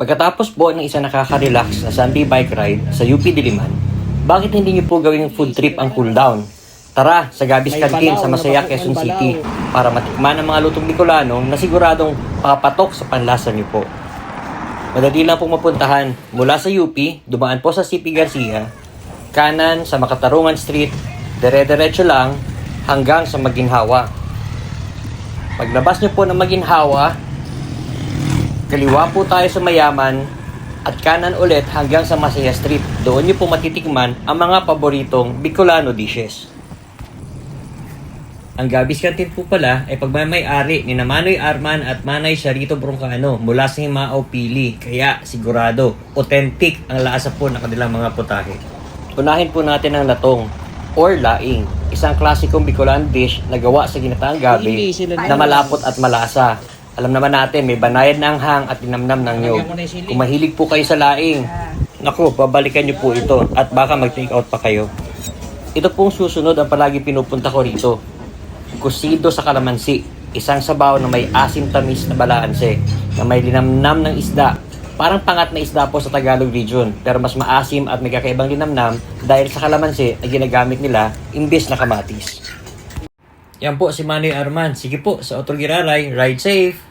Pagkatapos po ng isang nakaka-relax na Sunday bike ride sa UP Diliman, bakit hindi niyo po gawing food trip ang cool down? Tara sa Gabis Canteen sa Masaya, Quezon City para matikman ang mga lutong Bicolano na siguradong papatok sa panlasa niyo po. Madali lang pong mapuntahan mula sa UP, dumaan po sa CP Garcia, kanan sa Makatarungan Street, dire-diretso lang hanggang sa Maginhawa. Paglabas niyo po ng Maginhawa, kaliwa po tayo sa Mayaman at kanan ulit hanggang sa Masaya Street. Doon niyo po matitikman ang mga paboritong Bicolano dishes. Ang Gabis Canteen po pala ay pagmamayari ni Namanoy Arman at Manay Sharito Broncano mula sa Himao Pili. Kaya sigurado, authentic ang lasa po ng kanilang mga putahe. Unahin po natin ang latong or laing, isang klasikong Bicolano dish na gawa sa ginataang gabi na malapot at malasa. Alam naman natin, may banayad ng hang at dinamnam ng nyog. Na. Kung mahilig po kayo sa laing, naku, babalikan niyo po ito at baka mag-take out pa kayo. Ito pong susunod ang palagi pinupunta ko rito. Kusido sa kalamansi, isang sabaw na may asim tamis na balaanse, na may linamnam ng isda. Parang pangat na isda po sa Tagalog region, pero mas maasim at may kakaibang linamnam dahil sa kalamansi na ginagamit nila imbes na kamatis. Yan po si Manoy Arman. Sige po, sa Otro Giraray, ride safe!